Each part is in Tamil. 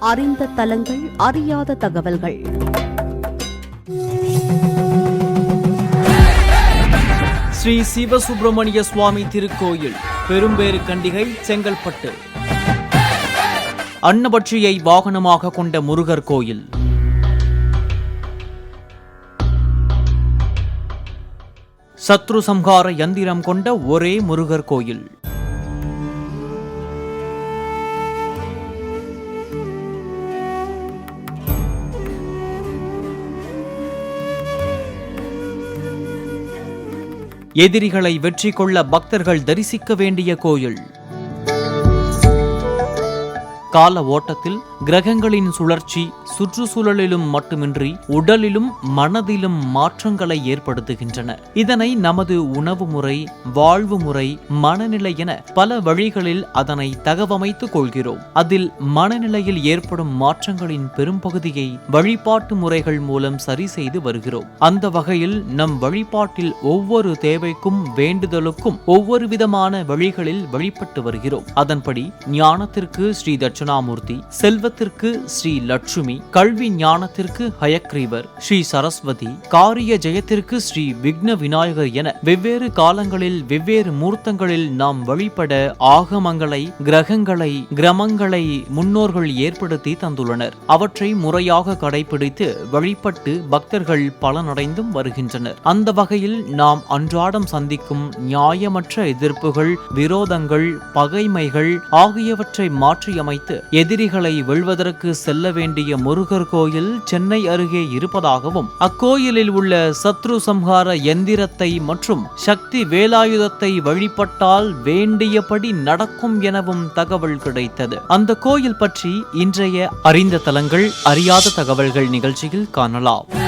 அறிந்த தலங்கள் அறியாத தகவல்கள். ஸ்ரீ சிவசுப்பிரமணிய சுவாமி திருக்கோயில் பெரும்பேறு கண்டிகை செங்கல்பட்டு. அன்னபட்சியை வாகனமாக கொண்ட முருகர் கோயில். சத்ரு சம்ஹார யந்திரம் கொண்ட ஒரே முருகர் கோயில். எதிரிகளை வெற்றி கொள்ள பக்தர்கள் தரிசிக்க வேண்டிய கோயில். கால ஓட்டத்தில் கிரகங்களின் சுழற்சி சுற்றுச்சூழலிலும் மட்டுமின்றி உடலிலும் மனதிலும் மாற்றங்களை ஏற்படுத்துகின்றன. இதனை நமது உணவு முறை வாழ்வு முறை மனநிலை என பல வழிகளில் அதனை தகவமைத்துக் கொள்கிறோம். அதில் மனநிலையில் ஏற்படும் மாற்றங்களின் பெரும்பகுதியை வழிபாட்டு முறைகள் மூலம் சரி செய்து வருகிறோம். அந்த வகையில் நம் வழிபாட்டில் ஒவ்வொரு தேவைக்கும் வேண்டுதலுக்கும் ஒவ்வொரு விதமான வழிகளில் வழிபட்டு வருகிறோம். அதன்படி ஞானத்திற்கு ஸ்ரீ தட்சிணாமூர்த்தி செல்வத்திற்கு ஸ்ரீ லட்சுமி கல்வி ஞானத்திற்கு ஹயக்ரீவர் ஸ்ரீ சரஸ்வதி காரிய ஜெயத்திற்கு ஸ்ரீ விக்ன விநாயகர் என வெவ்வேறு காலங்களில் வெவ்வேறு மூர்த்தங்களில் நாம் வழிபட ஆகமங்களை கிரகங்களை கிரமங்களை முன்னோர்கள் ஏற்படுத்தி தந்துள்ளனர். அவற்றை முறையாக கடைபிடித்து வழிபட்டு பக்தர்கள் பலனடைந்தும் வருகின்றனர். அந்த வகையில் நாம் அன்றாடம் சந்திக்கும் நியாயமற்ற எதிர்ப்புகள் விரோதங்கள் பகைமைகள் ஆகியவற்றை மாற்றியமைத்து எதிரிகளை வெல்வதற்கு செல்ல வேண்டிய முருகர் கோயில் சென்னை அருகே இருப்பதாகவும் அக்கோயிலில் உள்ள சத்ரு சம்ஹார எந்திரத்தை மற்றும் சக்தி வேலாயுதத்தை வழிபட்டால் வேண்டியபடி நடக்கும் எனவும் தகவல் கிடைத்தது. அந்த கோயில் பற்றி இன்றைய அறிந்த தலங்கள் அறியாத தகவல்கள் நிகழ்ச்சியில் காணலாம்.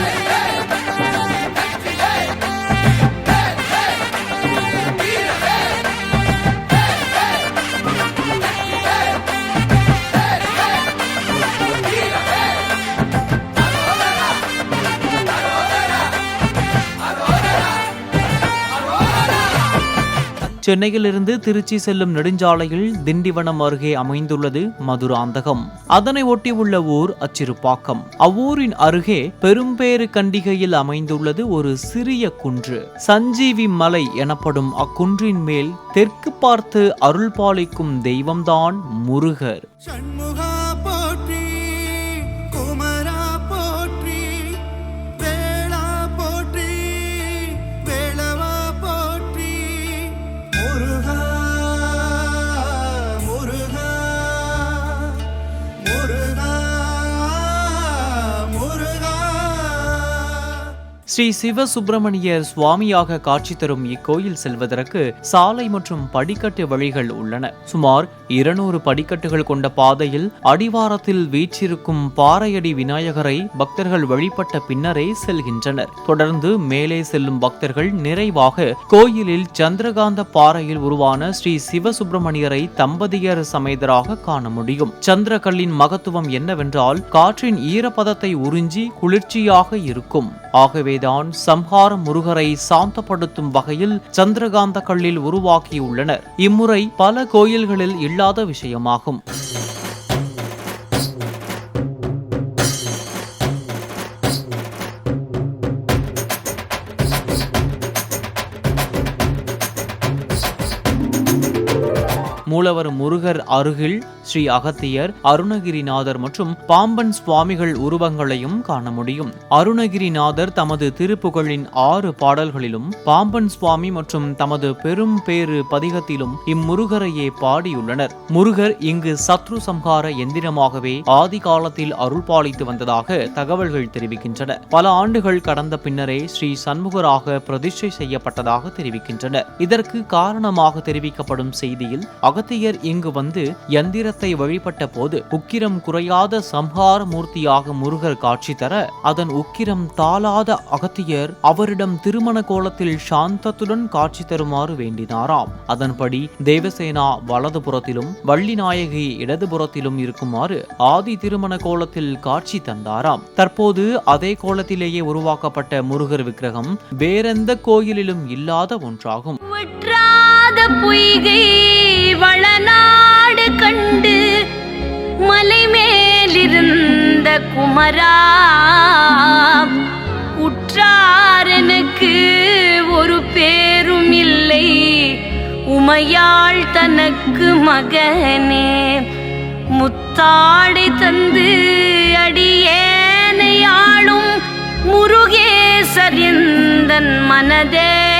சென்னையிலிருந்து திருச்சி செல்லும் நெடுஞ்சாலையில் திண்டிவனம் அருகே அமைந்துள்ளது மதுராந்தகம். அதனை ஒட்டியுள்ள ஊர் அச்சிறுபாக்கம். அவ்வூரின் அருகே பெரும்பேறு கண்டிகையில் அமைந்துள்ளது ஒரு சிறிய குன்று. சஞ்சீவி மலை எனப்படும் அக்குன்றின் மேல் தெற்கு பார்த்து அருள் பாலிக்கும் தெய்வம்தான் முருகர். ஸ்ரீ சிவசுப்பிரமணியர் சுவாமியாக காட்சி தரும் இக்கோயில் செல்வதற்கு சாலை மற்றும் படிக்கட்டு வழிகள் உள்ளன. சுமார் இருநூறு படிக்கட்டுகள் கொண்ட பாதையில் அடிவாரத்தில் வீச்சிருக்கும் பாறையடி விநாயகரை பக்தர்கள் வழிபட்ட பின்னரே செல்கின்றனர். தொடர்ந்து மேலே செல்லும் பக்தர்கள் நிறைவாக கோயிலில் சந்திரகாந்த பாறையில் உருவான ஸ்ரீ சிவசுப்பிரமணியரை தம்பதியர் சமேதராக காண முடியும். சந்திரகல்லின் மகத்துவம் என்னவென்றால் காற்றின் ஈரப்பதத்தை உறிஞ்சி குளிர்ச்சியாக இருக்கும். ஆகவேதான் சம்ஹார முருகரை சாந்தப்படுத்தும் வகையில் சந்திரகாந்த கல்லில் உருவாக்கியுள்ளனர். இம்முறை பல கோயில்களில் இல்லாத விஷயமாகும். மூலவர் முருகர் அருகில் ஸ்ரீ அகத்தியர் அருணகிரிநாதர் மற்றும் பாம்பன் சுவாமிகள் உருவங்களையும் காண முடியும். அருணகிரிநாதர் தமது திருப்புகழின் ஆறு பாடல்களிலும் பாம்பன் சுவாமி மற்றும் தமது பெரும் பேறு பதிகத்திலும் இம்முருகரையே பாடியுள்ளனர். முருகர் இங்கு சத்ரு சம்ஹார எந்திரமாகவே ஆதி காலத்தில் அருள் பாலித்து வந்ததாக தகவல்கள் தெரிவிக்கின்றன. பல ஆண்டுகள் கடந்த பின்னரே ஸ்ரீ சண்முகராக பிரதிஷ்டை செய்யப்பட்டதாக தெரிவிக்கின்றனர் இதற்கு காரணமாக தெரிவிக்கப்படும் செய்தியில் அகத்தியர் இங்கு வந்து யந்திரத்தை வழிபட்ட போது உக்கிரம் குறையாத சம்ஹார மூர்த்தியாக முருகர் காட்சி தர அதன் உக்கிரம் தாளாத அகத்தியர் அவரிடம் திருமண கோலத்தில் சாந்தத்துடன் காட்சி தருமாறு வேண்டினாராம். அதன்படி தேவசேனா வலதுபுறத்திலும் வள்ளிநாயகி இடதுபுறத்திலும் இருக்குமாறு ஆதி திருமண கோலத்தில் காட்சி தந்தாராம். தற்போது அதே கோலத்திலேயே உருவாக்கப்பட்ட முருகர் விக்கிரகம் வேறெந்த கோயிலிலும் இல்லாத ஒன்றாகும். பொய்கை வளநாடு கண்டு மலை மேலிருந்த குமரா. உற்றாரனுக்கு ஒரு பேரும் இல்லை. உமையாள் தனக்கு மகனே. முத்தாடை தந்து அடியேனையாளும் முருகேசரிந்தன் மனதே.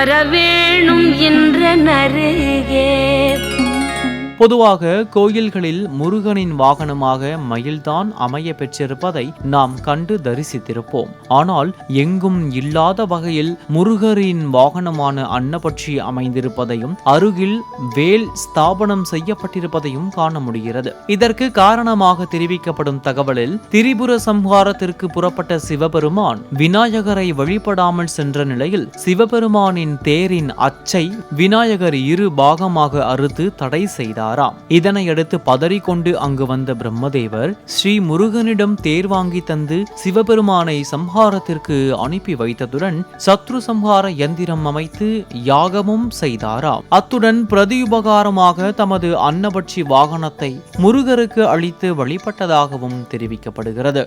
வரவேணும் என்ற நருகே பொதுவாக கோயில்களில் முருகனின் வாகனமாக மயில்தான் அமைய பெற்றிருப்பதை நாம் கண்டு தரிசித்திருப்போம். ஆனால் எங்கும் இல்லாத வகையில் முருகரின் வாகனமான அன்னபட்சி அமைந்திருப்பதையும் அருகில் வேல் ஸ்தாபனம் செய்யப்பட்டிருப்பதையும் காண முடிகிறது. இதற்கு காரணமாக தெரிவிக்கப்படும் தகவலில் திரிபுர சம்ஹாரத்திற்கு புறப்பட்ட சிவபெருமான் விநாயகரை வழிபடாமல் சென்ற நிலையில் சிவபெருமானின் தேரின் அச்சை விநாயகர் இரு பாகமாக அறுத்து தடை செய்தார். செய்தாராம் இதனையடுத்து பதறிக்கொண்டு அங்கு வந்த பிரம்மதேவர் ஸ்ரீ முருகனிடம் தேர் வாங்கி தந்து சிவபெருமானை சம்ஹாரத்திற்கு அனுப்பி வைத்ததுடன் சத்ரு சம்ஹார யந்திரம் அமைத்து யாகமும் செய்தாராம். அத்துடன் பிரதியுபகாரமாக தமது அன்னபட்சி வாகனத்தை முருகருக்கு அளித்து வழிபட்டதாகவும் தெரிவிக்கப்படுகிறது.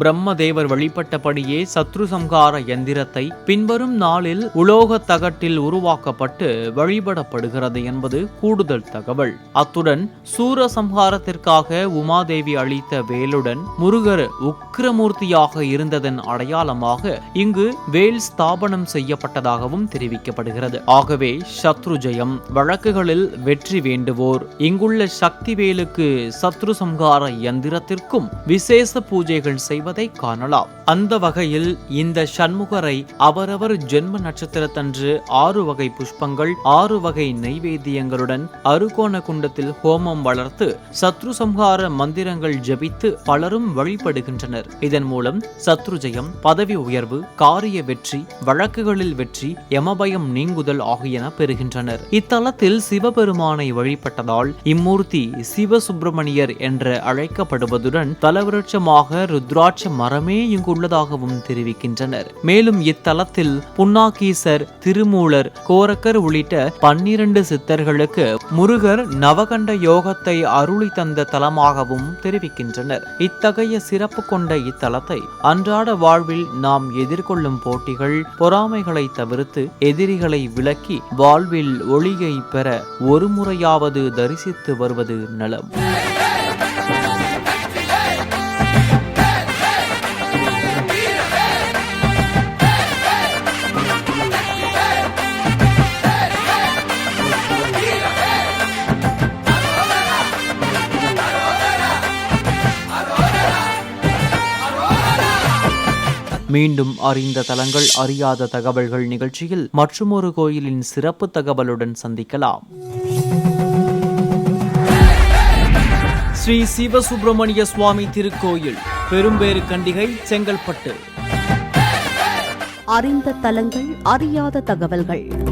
பிரம்மதேவர் வழிபட்டபடியே சத்ரு சம்ஹார யந்திரத்தை பின்வரும் நாளில் உலோக தகட்டில் உருவாக்கப்பட்டு வழிபடப்படுகிறது என்பது கூடுதல் தகவல். அத்துடன் சூர சம்ஹாரத்திற்காக உமாதேவி அளித்த வேலுடன் முருகர் உக்கிரமூர்த்தியாக இருந்ததன் அடையாளமாக இங்கு வேல் ஸ்தாபனம் செய்யப்பட்டதாகவும் தெரிவிக்கப்படுகிறது. ஆகவே சத்ரு ஜெயம் வழக்குகளில் வெற்றி வேண்டுவோர் இங்குள்ள சக்தி வேலுக்கு சத்ரு சம்ஹார யந்திரத்திற்கும் விசேஷ பூஜைகள் செய்வது காணலாம். அந்த வகையில் இந்த சண்முகரை அவரவர் ஜென்ம நட்சத்திரத்தன்று ஆறு வகை புஷ்பங்கள் ஆறு வகை நைவேத்தியங்களுடன் அருகோண குண்டத்தில் ஹோமம் வளர்த்து சத்ரு சம்ஹார மந்திரங்கள் ஜபித்து பலரும் வழிபடுகின்றனர். இதன் மூலம் சத்ரு ஜெயம் பதவி உயர்வு காரிய வெற்றி வழக்குகளில் வெற்றி யமபயம் நீங்குதல் ஆகியன பெறுகின்றனர். இத்தலத்தில் சிவபெருமானை வழிபட்டதால் இம்மூர்த்தி சிவசுப்பிரமணியர் என்று அழைக்கப்படுவதுடன் தலவிருட்சமாக ருத்ராட்ச மரமே இங்கு உள்ளதாகவும் தெரிவிக்கின்றனர். மேலும் இத்தலத்தில் புன்னாகீசர் திருமூலர் கோரக்கர் உள்ளிட்ட பன்னிரண்டு சித்தர்களுக்கு முருகர் நவகண்ட யோகத்தை அருளி தந்த தலமாகவும் தெரிவிக்கின்றனர். இத்தகைய சிறப்பு கொண்ட இத்தலத்தை அன்றாட வாழ்வில் நாம் எதிர்கொள்ளும் போட்டிகள் பொறாமைகளை தவிர்த்து எதிரிகளை விலக்கி வாழ்வில் ஒளியை பெற ஒரு முறையாவது தரிசித்து வருவது நலம். மீண்டும் அறிந்த தலங்கள் அறியாத தகவல்கள் நிகழ்ச்சியில் மற்றுமொரு கோயிலின் சிறப்பு தகவலுடன் சந்திக்கலாம். ஸ்ரீ சிவசுப்பிரமணிய சுவாமி திருக்கோயில் பெரும்பேறு கண்டிகை செங்கல்பட்டு. அறிந்த தலங்கள் அறியாத தகவல்கள்.